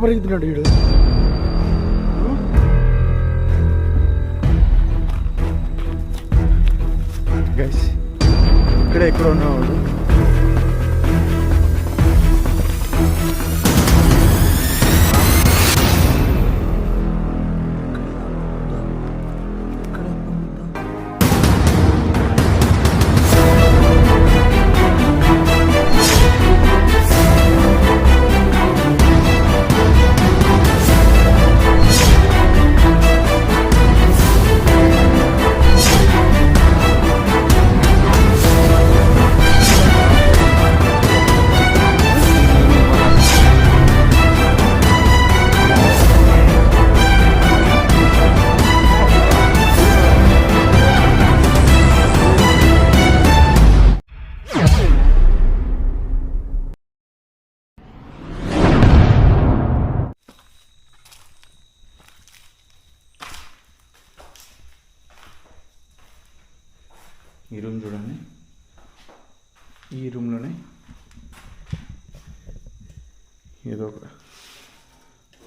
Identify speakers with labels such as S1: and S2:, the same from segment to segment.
S1: ఎట్ట పరిగెత్తున్నాడు వీడు గైస్ ఇక్కడ ఎక్కడ ఉన్నావు.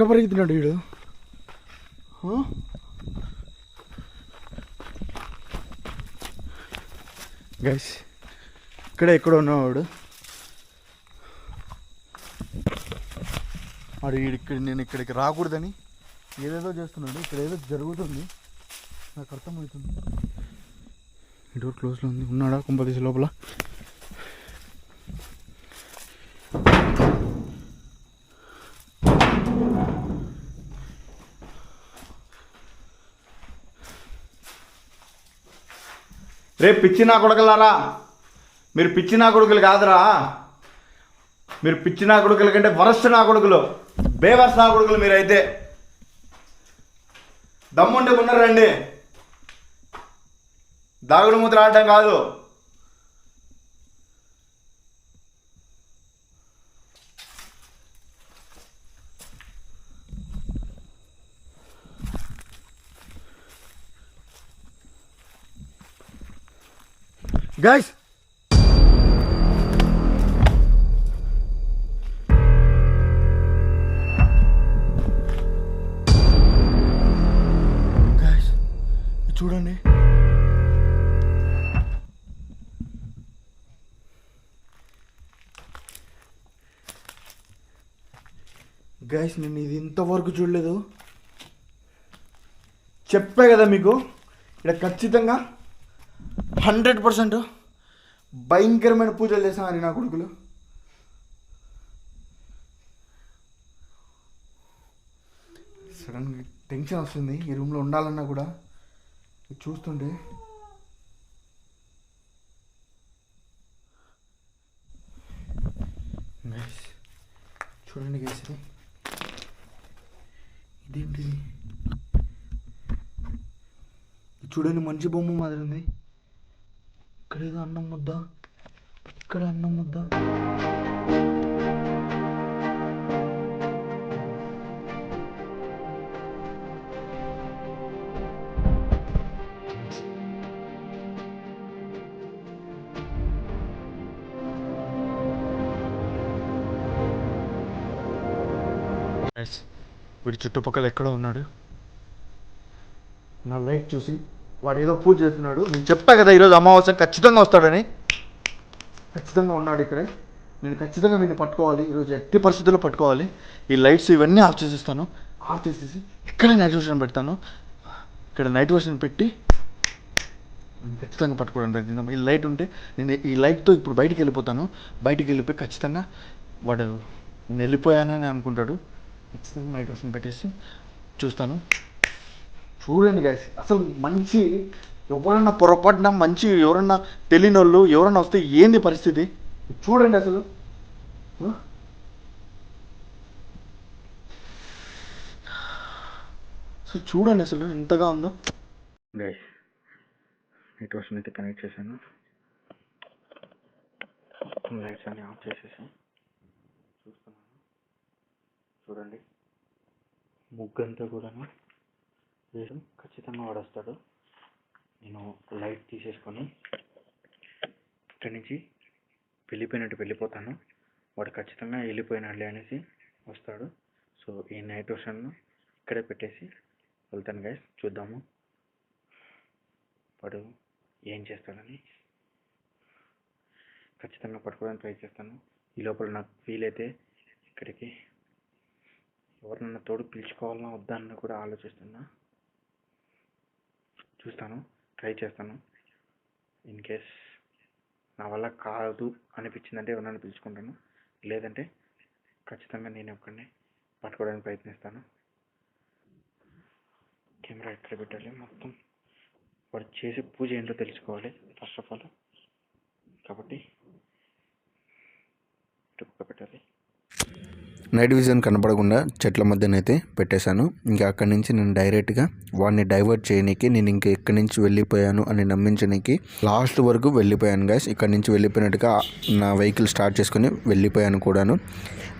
S1: ఎట్ట పరిగెత్తున్నాడు వీడు? గైస్ ఇక్కడ ఎక్కడ ఉన్నవాడు. వాడు వీడు ఇక్కడ నేను ఇక్కడికి రాకూడదని ఏదేదో చేస్తున్నాడు. ఇక్కడ ఏదో జరుగుతుంది. నాకు అర్థమవుతుంది. ఈ డోర్ క్లోజ్లో ఉంది. ఉన్నాడా కుంపదీసి లోపల?
S2: రే పిచ్చినా కొడుకులారా? మీరు పిచ్చినా కొడుకులు కాదురా. మీరు పిచ్చినా కొడుకుల కంటే వరస్ట్ నా కొడుకులు. బేవర్స్ నా కొడుకులు మీరైతే. దమ్ముండి ఉన్నారండి. దాగుడు ముద్ర ఆడటం కాదు.
S1: గైస్ గైస్ చూడండి. గైస్ నేను ఇది ఇంతవరకు చూడలేదు. చెప్పే కదా మీకు. ఇక్కడ ఖచ్చితంగా హండ్రెడ్ పర్సెంట్ భయంకరమైన పూజలు చేస్తామని నా కొడుకులు. సడన్గా టెన్షన్ వస్తుంది. ఈ రూమ్లో ఉండాలన్నా కూడా చూస్తుంటే చూడండి గైస్ ఇదేంటిది? చూడండి మంచి బొమ్మ మాదిరి ఉంది. ఏదో అన్నం ముద్ద ఇక్కడ అన్నం ముద్ద వీడి చుట్టుపక్కల ఎక్కడ ఉన్నాడు? నా లైట్ చూసి వాడు ఏదో పూజ చేస్తున్నాడు. నేను చెప్పా కదా ఈరోజు అమావాస్య ఖచ్చితంగా వస్తాడని. ఖచ్చితంగా ఉన్నాడు ఇక్కడే. నేను ఖచ్చితంగా వీడిని పట్టుకోవాలి. ఈరోజు ఎట్టి పరిస్థితుల్లో పట్టుకోవాలి. ఈ లైట్స్ ఇవన్నీ ఆఫ్ చేసేస్తాను. ఆఫ్ చేసేసి ఇక్కడ నైట్ వర్షన్ పెడతాను. ఇక్కడ నైట్ వర్షన్ పెట్టి ఖచ్చితంగా పట్టుకోవడం ప్రయత్నిద్దాం. ఈ లైట్ ఉంటే నేను ఈ లైట్తో ఇప్పుడు బయటికి వెళ్ళిపోతాను. బయటికి వెళ్ళిపోయి ఖచ్చితంగా వాడు నేను వెళ్ళిపోయానని అనుకుంటాడు. ఖచ్చితంగా నైట్ వర్షన్ పెట్టేసి చూస్తాను. చూడండి గాయస్ అసలు మంచి ఎవరన్నా పొరపాటున మంచి ఎవరన్నా తెలియని వాళ్ళు ఎవరన్నా వస్తే ఏంది పరిస్థితి? చూడండి అసలు? అసలు చూడండి అసలు ఎంతగా ఉందో.
S3: గైస్ నెట్ వర్షన్ అయితే కనెక్ట్ చేశాను. లైట్స్ అన్ని ఆఫ్ చేసేసాం చూస్తున్నాను. చూడండి. ముగ్గంతా కూడాను. వేరు ఖచ్చితంగా వాడు వస్తాడు నేను లైట్ తీసేసుకొని ఇక్కడి నుంచి వెళ్ళిపోయినట్టు వెళ్ళిపోతాను. వాడు ఖచ్చితంగా వెళ్ళిపోయినట్లే అనేసి వస్తాడు. సో ఈ నైట్ వర్షన్ను ఇక్కడే పెట్టేసి వెళ్తాను గైస్ చూద్దాము. వాడు ఏం చేస్తాడని ఖచ్చితంగా పట్టుకోవడానికి ట్రై చేస్తాను. ఈ లోపల నాకు ఫీల్ అయితే ఇక్కడికి ఎవరినన్నా తోడు పిలుచుకోవాలన్నా వద్దా అని కూడా ఆలోచిస్తున్నా. చూస్తాను ట్రై చేస్తాను. ఇన్ కేస్ నా వల్ల కాదు అనిపించిందంటే ఎవరినైనా పిలుచుకుంటాను. లేదంటే ఖచ్చితంగా నేను ఒక్కడిని పట్టుకోవడానికి ప్రయత్నిస్తాను. కెమెరా ఎక్కడ పెట్టాలి? మొత్తం వాడు చేసే పూజ ఏంటో తెలుసుకోవాలి. ఫస్ట్ ఆఫ్ ఆల్ కాబట్టి ఇటు పెట్టాలి.
S4: నైట్ విజన్ కనపడకుండా చెట్ల మధ్యనైతే పెట్టేశాను. ఇంకా అక్కడి నుంచి నేను డైరెక్ట్గా వాడిని డైవర్ట్ చేయనీకి నేను ఇంకా ఎక్కడి నుంచి వెళ్ళిపోయాను అని నమ్మించడానికి లాస్ట్ వరకు వెళ్ళిపోయాను గాయస్ ఇక్కడి నుంచి వెళ్ళిపోయినట్టుగా నా వెహికల్ స్టార్ట్ చేసుకుని వెళ్ళిపోయాను కూడాను.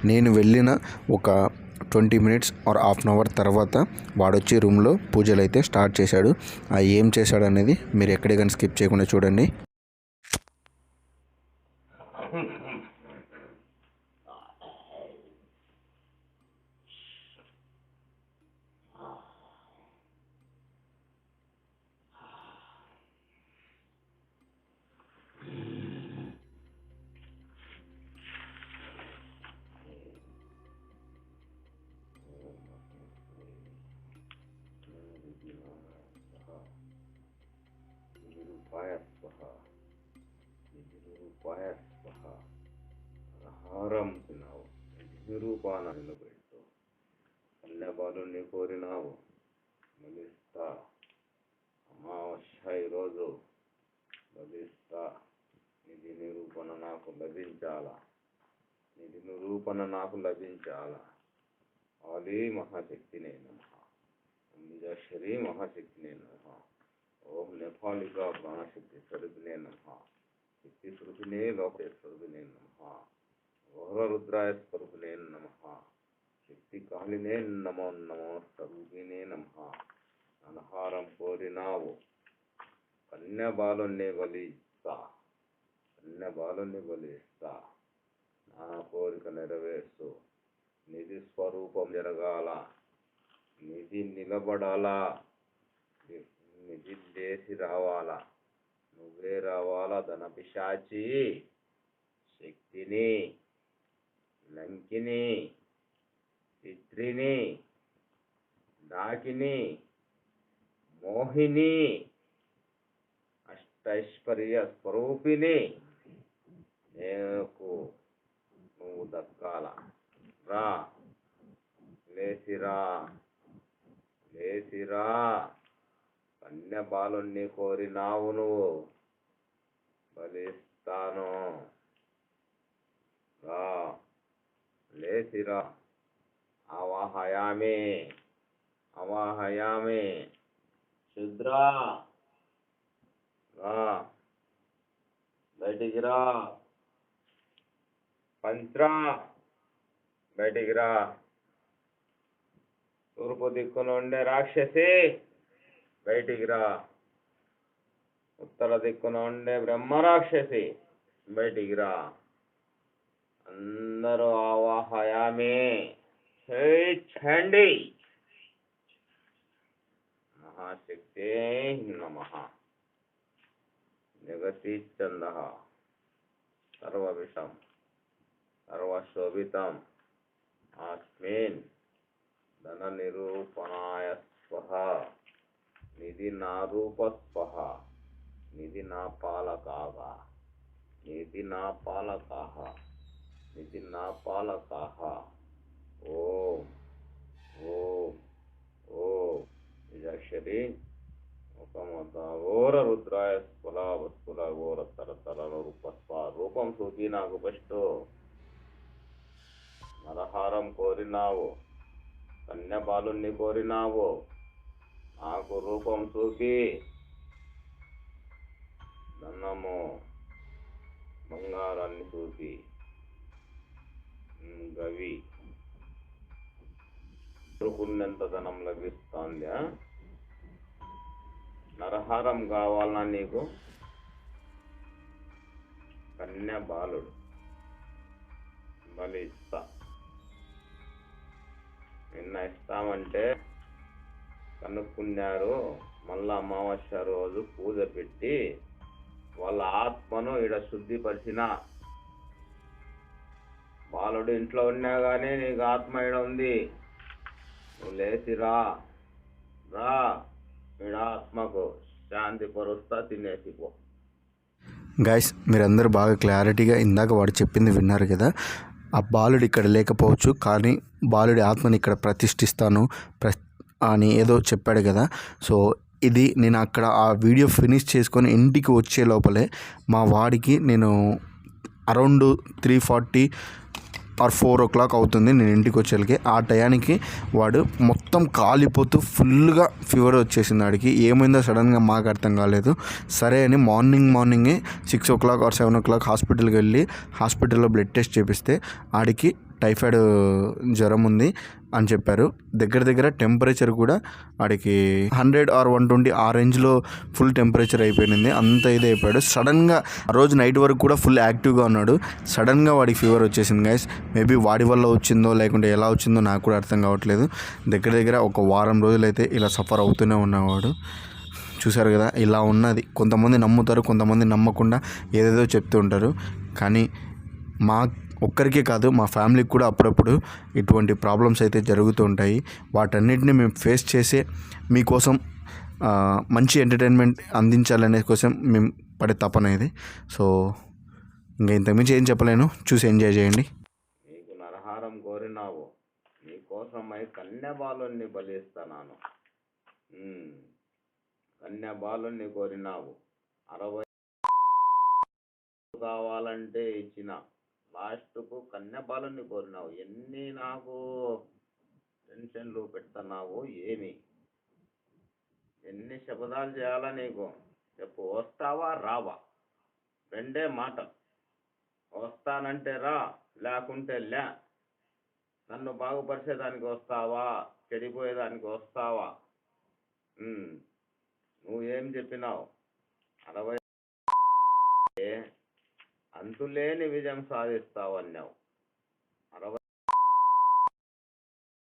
S4: నేను వెళ్ళిన ఒక twenty minutes or half an hour తర్వాత వాడొచ్చి రూమ్లో పూజలు అయితే స్టార్ట్ చేశాడు. ఆ ఏం చేశాడు అనేది మీరు ఎక్కడే కానీ స్కిప్ చేయకుండా చూడండి.
S3: నిరూపాన నిలబెట్టు కన్యాబాలుని కోరినావు. బలిస్తా. అమావాస్య ఈరోజు బలిస్తా. నిధి నిరూపణ నాకు లభించాలా? నిధి నిరూపణ నాకు లభించాలా? ఆది మహాశక్తినే నమ నిజశ్వరి మహాశక్తినే నమ ఓం నేపాలిక ప్రాణశక్తి స్వరూపిణే నమ శక్తి స్వరూపిణే లోక స్వరూపిణే నమ ఘోరరుద్రాయ స్వరూపిణే నమ. శక్తి కాళినే నమో నమో స్వరూపిణే నమ. అనహారం కోరినావు. కన్య బలిస్తా కన్య బలిస్తా నా కోరిక నెరవేర్చు. నిధి స్వరూపం జరగాల. నిధి నిలబడాలా. నిధి లేచి రావాలా. నువ్వే రావాలా ధన పిశాచి శక్తిని లంకిని చిత్రిని నాకిని మోహిని అష్టైశ్వర్య స్వరూపిణి. నేను నువ్వు దక్కాల. రా. లేసిరా లేసిరా కన్య బాలుణ్ణి కోరినావు నువ్వు. బలిస్తాను. రా. లేచిరా అవాహయామే అవాహయామే శుద్రా రా. బయటికి రా. పంత్రా. బయటికి రా. తూర్పు దిక్కున ఉండే రాక్షసి బయటికి రా. ఉత్తర దిక్కున ఉండే బ్రహ్మ రాక్షసి బయటికి రా. अंदर आवा हया में छंडी। महाशक्ते नमः। जगति चंद। सर्विषम सर्वशोभितम। आस्मिन् धननिरूपणाय स्वः निधि नारूपस्वः निधि नापालकाः निधि नापालकाः ఇది నా పాలకాహ. ఓం ఓం ఓం. నిజాక్షరి ఒకమత ఘోర రుద్రాయ స్ఫుల వస్ఫుల ఘోర తరతర రూపస్వ రూపం చూపి నాకు ఫస్ట్ నరహారం కోరినావు కన్యబాలుణ్ణి కోరినావు నాకు రూపం చూపి నన్నము బంగారాన్ని చూపి గవి కోరుకున్నంత ధనం లభిస్తోందా నరహారం కావాలన్నా నీకు? కన్య బాలుడు. బలి ఇస్తా. నిన్న ఇస్తామంటే కనుక్కున్నారు మళ్ళా అమావాస్య రోజు పూజ పెట్టి వాళ్ళ ఆత్మను ఈడ శుద్ధిపరిచిన బాలుడు ఇంట్లో ఉన్నా కానీ నీకు ఆత్మ ఈడ ఉంది. నువ్వు లేచి రా. రా. ఈడ ఆత్మకు శాంతి పరుస్తా తినేసిపో గాయస్
S4: గైస్ మీరందరూ బాగా క్లారిటీగా ఇందాక వాడు చెప్పింది విన్నారు కదా. ఆ బాలుడు ఇక్కడ లేకపోవచ్చు కానీ బాలుడి ఆత్మని ఇక్కడ ప్రతిష్ఠిస్తాను ప్ర అని ఏదో చెప్పాడు కదా. సో ఇది నేను అక్కడ ఆ వీడియో ఫినిష్ చేసుకొని ఇంటికి వచ్చే లోపలే మా వాడికి నేను around three forty or four o'clock అవుతుంది నేను ఇంటికి వచ్చేసరికి. ఆ టయానికి వాడు మొత్తం కాలిపోతూ ఫుల్గా ఫీవర్ వచ్చేసింది వాడికి ఏమైందో సడన్గా మాకు అర్థం కాలేదు. సరే అని మార్నింగ్ మార్నింగే six o'clock or seven o'clock హాస్పిటల్కి వెళ్ళి హాస్పిటల్లో బ్లడ్ టెస్ట్ చేపిస్తే ఆడికి టైఫాయిడ్ జ్వరం ఉంది. అని చెప్పారు. దగ్గర దగ్గర టెంపరేచర్ కూడా వాడికి హండ్రెడ్ ఆర్ వన్ ట్వంటీ ఆ రేంజ్లో ఫుల్ టెంపరేచర్ అయిపోయింది. అంత ఇది అయిపోయాడు. సడన్గా ఆ రోజు నైట్ వరకు కూడా ఫుల్ యాక్టివ్గా ఉన్నాడు. సడన్గా వాడికి ఫీవర్ వచ్చేసింది గైస్ మేబీ వాడి వల్ల వచ్చిందో లేకుంటే ఎలా వచ్చిందో నాకు కూడా అర్థం కావట్లేదు. దగ్గర దగ్గర ఒక వారం రోజులైతే ఇలా సఫర్ అవుతూనే ఉన్నవాడు. చూశారు కదా ఇలా ఉన్నది. కొంతమంది నమ్ముతారు కొంతమంది నమ్మకుండా ఏదేదో చెప్తూ ఉంటారు. కానీ మా ఒక్కరికే కాదు మా ఫ్యామిలీకి కూడా అప్పుడప్పుడు ఇటువంటి ప్రాబ్లమ్స్ అయితే జరుగుతూ ఉంటాయి. వాటన్నిటిని మేము ఫేస్ చేసే మీకోసం మంచి ఎంటర్టైన్మెంట్ అందించాలనే కోసం మేము పడే తపన ఇది. సో ఇంకా ఇంతకుమించి ఏం చెప్పలేను. చూసి ఎంజాయ్ చేయండి.
S3: నీకు నరహారం కోరినావు. నీకోసమై కన్యబాలుని బలిస్తున్నాను. కన్యబాలుని కోరినావు. అరవై కావాలంటే ఇచ్చిన. లాస్ట్కు కన్యబాలని కోరినావు. ఎన్ని నాకు టెన్షన్లు పెడుతున్నావు ఏమి? ఎన్ని శపథాలు చేయాలా నీకు? చెప్పు. వస్తావా? రావా. రెండే మాట వస్తానంటే రా లేకుంటే లే. నన్ను బాగుపరిచేదానికి వస్తావా? చెడిపోయేదానికి వస్తావా? ఉమ్. నువ్వు ఏం చెప్పినావు? అరవై అంతులేని విజయం సాధిస్తావు అన్నావు అరవై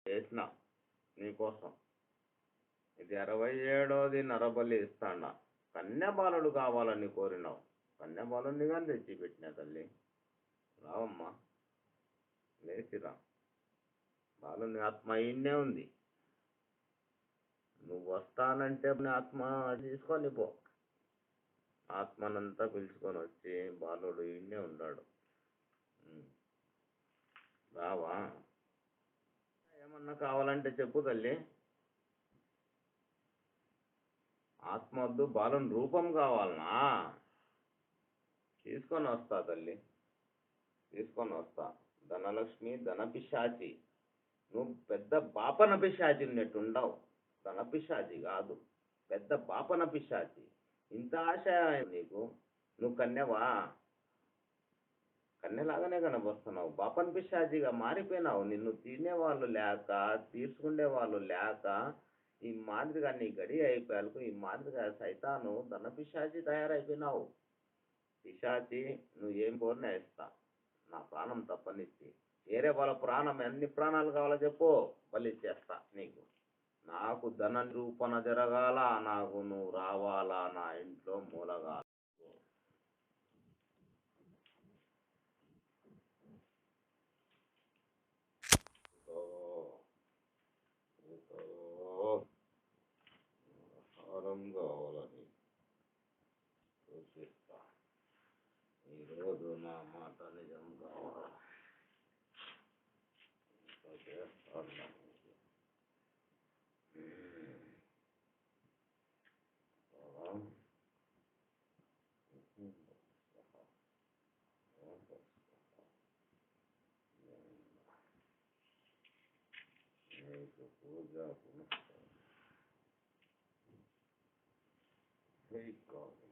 S3: చేసిన నీకోసం ఇది అరవై ఏడోది నరబలి ఇస్తాడా కన్యబాలుడు కావాలని కోరినావు. కన్యబాలుడిని కానీ తెచ్చి పెట్టిన తల్లి. రావమ్మా లేచిరా. బాలుని ఆత్మ ఇన్నే ఉంది. నువ్వు వస్తానంటే ఆత్మ తీసుకొని పో. ఆత్మనంతా పిలుచుకొని వచ్చి బాలుడు ఇన్నే ఉన్నాడు. రావా? ఏమన్నా కావాలంటే చెప్పు తల్లి. ఆత్మ వద్దు బాలుని రూపం కావాలనా? తీసుకొని వస్తా తల్లి. తీసుకొని వస్తా. ధనలక్ష్మి ధనపిశాచి. నువ్వు పెద్ద బాపన పిశాచి ఉన్నట్టుండవు ధనపిశాచి కాదు. పెద్ద బాపన పిశాచి. ఇంత ఆశ నీకు? నువ్వు కన్యవా కన్నెలాగానే కనబడుతున్నావు బాపన్ పిశాచిగా మారిపోయినావు. నిన్ను తినేవాళ్ళు లేక తీసుకునే వాళ్ళు లేక ఈ మాదిరిగా నీ గడి అయిపోయాలకు ఈ మాదిరిగా సైతాను ధన పిశాచి తయారైపోయినావు. పిశాచి నువ్వు ఏం కోరినా ఇస్తా. నా ప్రాణం తప్పనిచ్చి. వేరే వాళ్ళ ప్రాణం ఎన్ని ప్రాణాలు కావాలో చెప్పు. బలి చేస్తా నీకు. నాకు ధన నిరూపణ జరగాల నాకు నువ్వు రావాలా నా ఇంట్లో మూలగాల. Hey, God.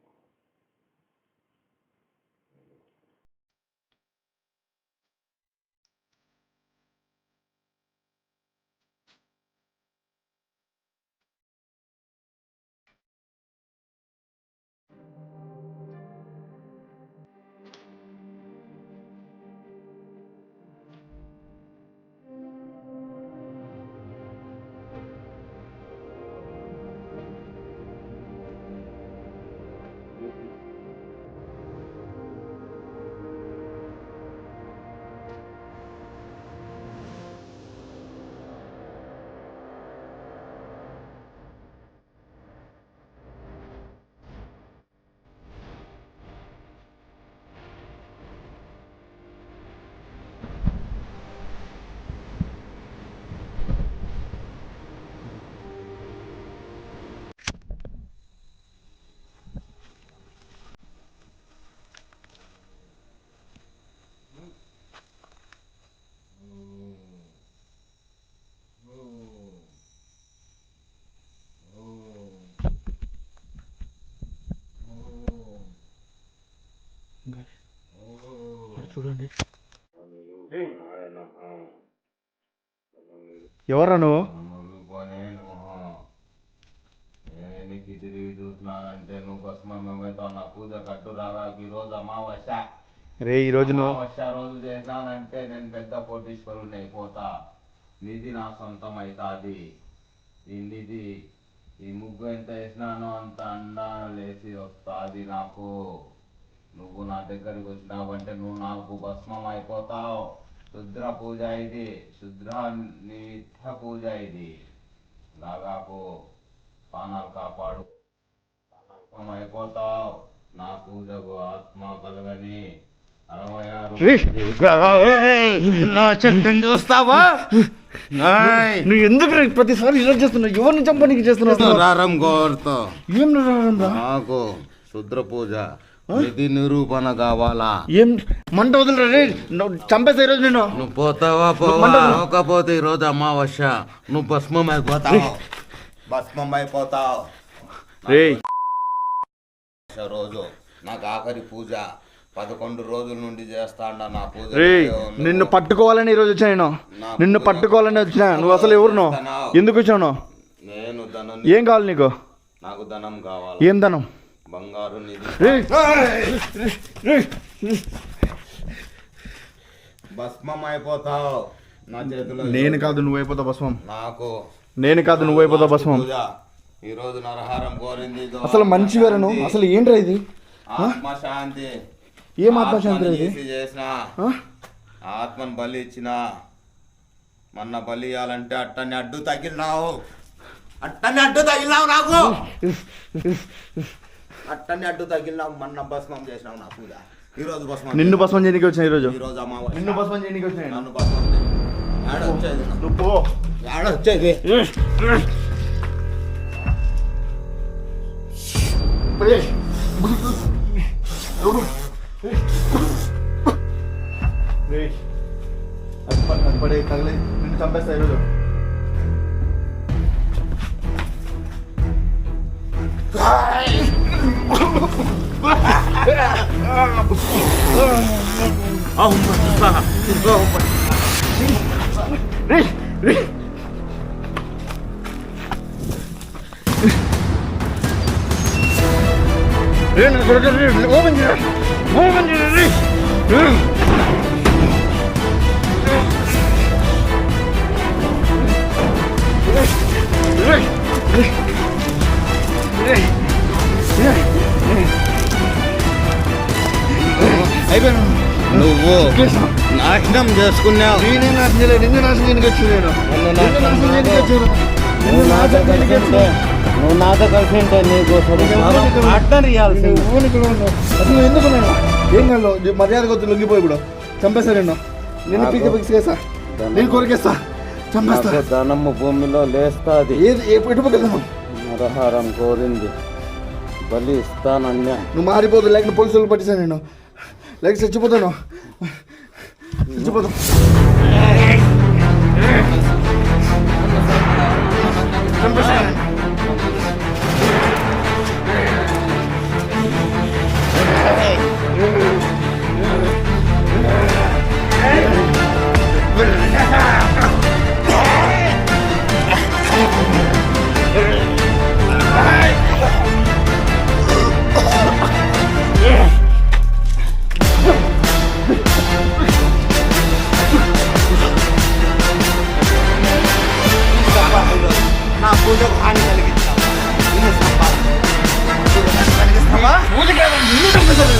S1: చూడండి. ఎవరా నువ్వు
S3: రారా ఈ రోజు
S1: రే
S3: రోజు నేను పెద్ద కోటీశ్వరుని అయిపోతా నిధి నా సొంతం అవుతాది ఈ నిధి ఈ ముగ్గు ఎంత వేసినానో అంత అండా లేచి వస్తాది నాకు. నువ్వు నా దగ్గరికి వచ్చినావంటే నువ్వు నాకు భస్మం అయిపోతావు. శుద్ర పూజ ఇది. శుద్ర నిత్య పూజ ఇది. లాగాకు పానాలు కాపాడు. అయిపోతావు. నా పూజకు ఆత్మ కలగని
S1: నా చెట్టం చూస్తావా? నువ్వు ఎందుకు ప్రతిసారి ఇలా చేస్తున్నావు? ఎవరిని చంపడానికి చేస్తున్నావు?
S3: రారం కోరుతో
S1: ఏం రావడం రా?
S3: నాకు శుద్ర పూజ. నిధి నిరూపణ కావాలా?
S1: ఏం? మంట వదిలిరా రే? చంపేస్తా ఈరోజు నేను
S3: నువ్వు పోతావా పోవా? పోకపోతే ఈరోజు అమావాస్య. నువ్వు భస్మం అయిపోతావు భస్మం అయిపోతావు
S1: రే.
S3: రోజు నాకు ఆఖరి పూజ. పదకొండు రోజుల నుండి చేస్తాండా నా పూజ.
S1: రే నిన్ను పట్టుకోవాలని ఈరోజు వచ్చా నేను? నిన్ను పట్టుకోవాలని వచ్చినా? నువ్వు అసలు ఎవరు నువ్వు? ఎందుకు వచ్చావు
S3: నేను ధనం
S1: ఏం కావాలి నీకు?
S3: నాకు ధనం కావాలి.
S1: ఏం ధనం?
S3: బంగారు నిధి. భస్మం అయిపోతావు. నా చేతిలో
S1: నేను కాదు నువ్వు అయిపోతావు భస్మం.
S3: నాకు
S1: నేను కాదు నువ్వు అయిపోతావు భస్మం.
S3: ఈ రోజు నరహారం కోరింది
S1: అసలు మంచి వేరను అసలు ఏంట్రా ఇది?
S3: ఆత్మ శాంతి
S1: ఏం ఆత్మశాంతి ఇది?
S3: చేసిన? ఆత్మను బలి ఇచ్చిన. మొన్న బలి ఇవ్వాలంటే అట్టని అడ్డు తగిలినావు. అట్టని అడ్డు తగిలినావు నాకు. అట్టని అడ్డు తగిలినావు మొన్న భస్మం చేసినావు నా పూజ ఈ రోజు భస్మం
S1: నిన్ను భస్మం చేయడానికి వచ్చిన ఈరోజు
S3: ఈ రోజు అమావాస్య.
S1: నిన్ను భస్మం చేయడానికి వచ్చిన
S3: నన్ను భస్మం చేయి. ఏడ వచ్చేది
S1: నువ్వు పో.
S3: ఏడ వచ్చేది?
S1: రే. రే. అది ప- అది పడే తగలే నిన్ను చంపేస్తా ఈరోజు రే రే రే నా కొడుకు రే ఓపెన్ చేయరా ఓపెన్ చేయరా రే రే. రే. రే. రే. రే. రే. అయిపోయాను?
S3: నువ్వు. నాశనం చేసుకున్నావు.
S1: నేనే నాశనం చేయలేదు నిన్ను నాశనం చేయడానికి వచ్చాను నేను నాశనం చేయడానికి వచ్చాను నిన్ను నాశనం చేయడానికి వచ్చాను
S3: నువ్వు నాతో కలిసి ఉంటే నీకు
S1: అడ్డని అసలు ఎందుకు నేను ఏం కాదు మర్యాద కొద్ది లొంగిపోయి ఇప్పుడు చంపేస్తా నేను నేను పీక పీకేసా నేను కొరికేస్తా. చంపేస్తా.
S3: ధనము భూమిలో లేస్తాది.
S1: ఏది ఎటు
S3: నరహారం కోరింది. బలి ఇస్తానన్నా.
S1: నువ్వు మారిపోదు లేక పోలీసులు పట్టిస్తాను నేను లేక చచ్చిపోతాను చచ్చిపోతాను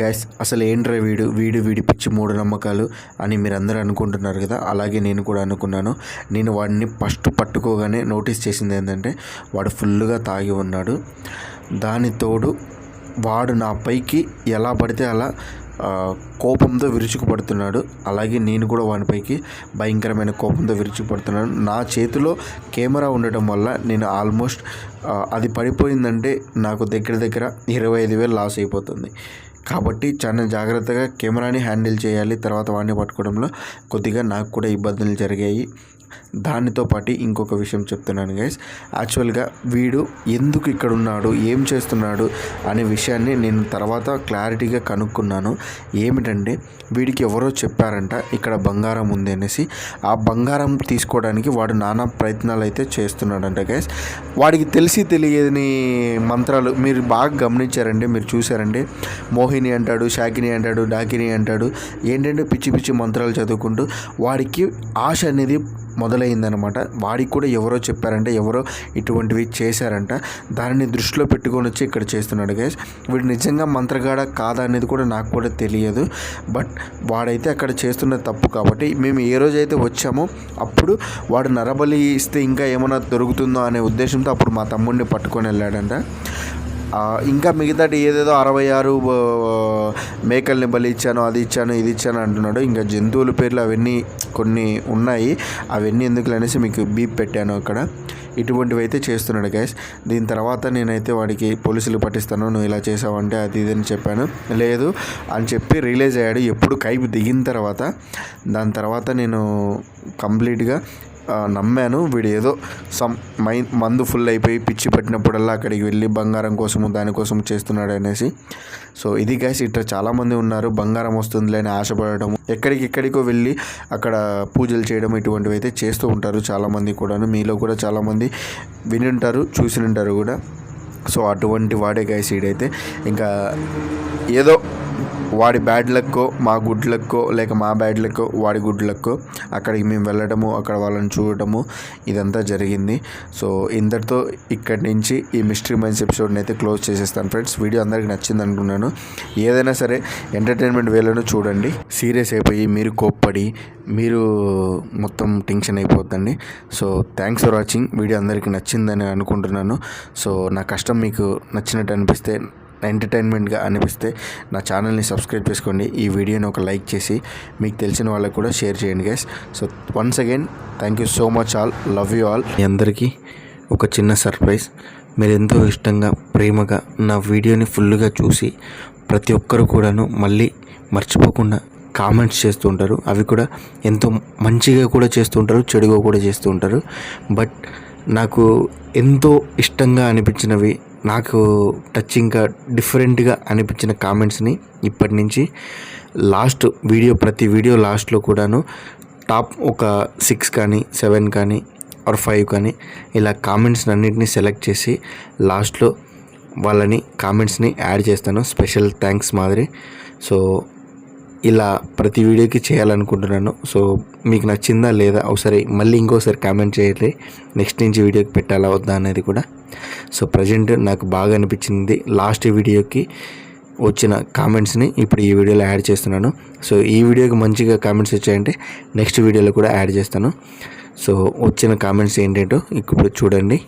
S4: గైస్ అసలు ఏంట్రా వీడు? వీడు వీడి పిచ్చి మూఢనమ్మకాలు అని మీరు అందరూ అనుకుంటున్నారు కదా అలాగే నేను కూడా అనుకున్నాను. నేను వాడిని ఫస్ట్ పట్టుకోగానే నోటీస్ చేసింది ఏంటంటే వాడు ఫుల్గా తాగి ఉన్నాడు. దాని తోడు వాడు నా పైకి ఎలా పడితే అలా కోపంతో విరుచుకుపడుతున్నాడు. అలాగే నేను కూడా వానిపైకి భయంకరమైన కోపంతో విరుచుకుపడుతున్నాను. నా చేతిలో కెమెరా ఉండటం వల్ల నేను ఆల్మోస్ట్ అది పడిపోయిందంటే నాకు దగ్గర దగ్గర ఇరవై ఐదు వేలు లాస్ అయిపోతుంది. కాబట్టి చాలా జాగ్రత్తగా కెమెరాని హ్యాండిల్ చేయాలి. తర్వాత వాడిని పట్టుకోవడంలో కొద్దిగా నాకు కూడా ఇబ్బందులు జరిగాయి. దానితో పాటు ఇంకొక విషయం చెప్తున్నాను గైస్ యాక్చువల్గా వీడు ఎందుకు ఇక్కడ ఉన్నాడు ఏం చేస్తున్నాడు అనే విషయాన్ని నేను తర్వాత క్లారిటీగా కనుక్కున్నాను. ఏమిటంటే వీడికి ఎవరో చెప్పారంట ఇక్కడ బంగారం ఉంది అనేసి. ఆ బంగారం తీసుకోవడానికి వాడు నానా ప్రయత్నాలు అయితే చేస్తున్నాడంట గైస్ వాడికి తెలిసి తెలియని మంత్రాలు మీరు బాగా గమనించారండి మీరు చూసారండి మోహిని అంటాడు శాకిని అంటాడు డాకిని అంటాడు ఏంటంటే పిచ్చి పిచ్చి మంత్రాలు చదువుకుంటూ వాడికి ఆశ అనేది మొదలైందనమాట వాడికి కూడా ఎవరో చెప్పారంటే ఎవరో ఇటువంటివి చేశారంట. దానిని దృష్టిలో పెట్టుకొని వచ్చి ఇక్కడ చేస్తున్నాడు గైస్ వీడు నిజంగా మంత్రగాడ కాదా అనేది కూడా నాకు కూడా తెలియదు. బట్ వాడైతే అక్కడ చేస్తున్న తప్పు కాబట్టి మేము ఏ రోజైతే వచ్చామో అప్పుడు వాడు నరబలి ఇస్తే ఇంకా ఏమైనా దొరుకుతుందో అనే ఉద్దేశంతో అప్పుడు మా తమ్ముడిని పట్టుకొని వెళ్ళాడంట. ఇంకా మిగతాటి ఏదేదో అరవై ఆరు మేకల్ని బలి ఇచ్చాను అది ఇచ్చాను ఇది ఇచ్చాను అంటున్నాడు. ఇంకా జంతువుల పేర్లు అవన్నీ కొన్ని ఉన్నాయి. అవన్నీ ఎందుకు అనేసి మీకు బీప్ పెట్టాను అక్కడ. ఇటువంటివి అయితే చేస్తున్నాడు గైస్ దీని తర్వాత నేనైతే వాడికి పోలీసులు పట్టిస్తాను. నువ్వు ఇలా చేసావంటే అది ఇది అని చెప్పాను. లేదు అని చెప్పి రిలీజ్ అయ్యాడు. ఎప్పుడు కైపు దిగిన తర్వాత దాని తర్వాత నేను కంప్లీట్గా నమ్మాను. వీడు ఏదో సమ్ మై మందు ఫుల్ అయిపోయి పిచ్చి పట్టినప్పుడల్లా అక్కడికి వెళ్ళి బంగారం కోసము దానికోసం చేస్తున్నాడు అనేసి. సో ఇది గైస్ ఇట్లా చాలామంది ఉన్నారు. బంగారం వస్తుందిలే అని ఆశపడటము. ఎక్కడికి ఎక్కడికో వెళ్ళి అక్కడ పూజలు చేయడం ఇటువంటివి అయితే చేస్తూ ఉంటారు చాలామంది కూడాను. మీలో కూడా చాలామంది విని ఉంటారు చూసి ఉంటారు కూడా. సో అటువంటి వాడే గైస్ ఈడైతే. ఇంకా ఏదో వాడి బ్యాడ్ లక్కో మా గుడ్ లక్కో లేక మా బ్యాడ్ లక్కో వాడి గుడ్ లక్కో అక్కడికి మేము వెళ్ళడము అక్కడ వాళ్ళని చూడటము ఇదంతా జరిగింది. సో ఇంతటితో ఇక్కడి నుంచి ఈ మిస్టరీ మైన్స్ ఎపిసోడ్ని అయితే క్లోజ్ చేసేస్తాను ఫ్రెండ్స్ వీడియో అందరికి నచ్చింది అనుకున్నాను. ఏదైనా సరే ఎంటర్టైన్మెంట్ వేలను చూడండి. సీరియస్ అయిపోయి మీరు కోప్పడి మీరు మొత్తం tension అయిపోద్దండి. So thanks for watching video అందరికీ నచ్చిందని అనుకుంటున్నాను. సో నా కష్టం మీకు నచ్చినట్టు అనిపిస్తే ఎంటర్టైన్మెంట్గా అనిపిస్తే నా ఛానల్ని సబ్స్క్రైబ్ చేసుకోండి. ఈ వీడియోని ఒక లైక్ చేసి మీకు తెలిసిన వాళ్ళకి కూడా షేర్ చేయండి guys so once again thank you so much all love you all మీ అందరికీ ఒక చిన్న సర్ప్రైజ్ మీరు ఎంతో ఇష్టంగా ప్రేమగా నా వీడియోని ఫుల్గా చూసి ప్రతి ఒక్కరు కూడాను మళ్ళీ మర్చిపోకుండా కామెంట్స్ చేస్తూ ఉంటారు. అవి కూడా ఎంతో మంచిగా కూడా చేస్తూ ఉంటారు చెడుగా కూడా చేస్తూ ఉంటారు. బట్ నాకు ఎంతో ఇష్టంగా అనిపించినవి నాకు టచ్చింగ్గా డిఫరెంట్గా అనిపించిన కామెంట్స్ని ఇప్పటి నుంచి లాస్ట్ వీడియో ప్రతి వీడియో లాస్ట్లో కూడాను టాప్ ఒక సిక్స్ కానీ సెవెన్ కానీ ఆర్ ఫైవ్ కానీ ఇలా కామెంట్స్ అన్నింటినీ సెలెక్ట్ చేసి లాస్ట్లో వాళ్ళని కామెంట్స్ని యాడ్ చేస్తాను. స్పెషల్ థ్యాంక్స్ మాదిరి. సో ఇలా ప్రతి వీడియోకి చేయాలనుకుంటున్నాను. సో మీకు నచ్చిందా లేదా ఒకసారి మళ్ళీ ఇంకోసారి కామెంట్ చేయండి. నెక్స్ట్ నుంచి వీడియోకి పెట్టాలా వద్దా అనేది కూడా. సో ప్రజెంట్ నాకు బాగా అనిపించింది లాస్ట్ వీడియోకి వచ్చిన కామెంట్స్ని ఇప్పుడు ఈ వీడియోలో యాడ్ చేస్తున్నాను. సో ఈ వీడియోకి మంచిగా కామెంట్స్ వచ్చాయంటే నెక్స్ట్ వీడియోలో కూడా యాడ్ చేస్తాను. సో వచ్చిన కామెంట్స్ ఏంటంటో ఇప్పుడు చూడండి.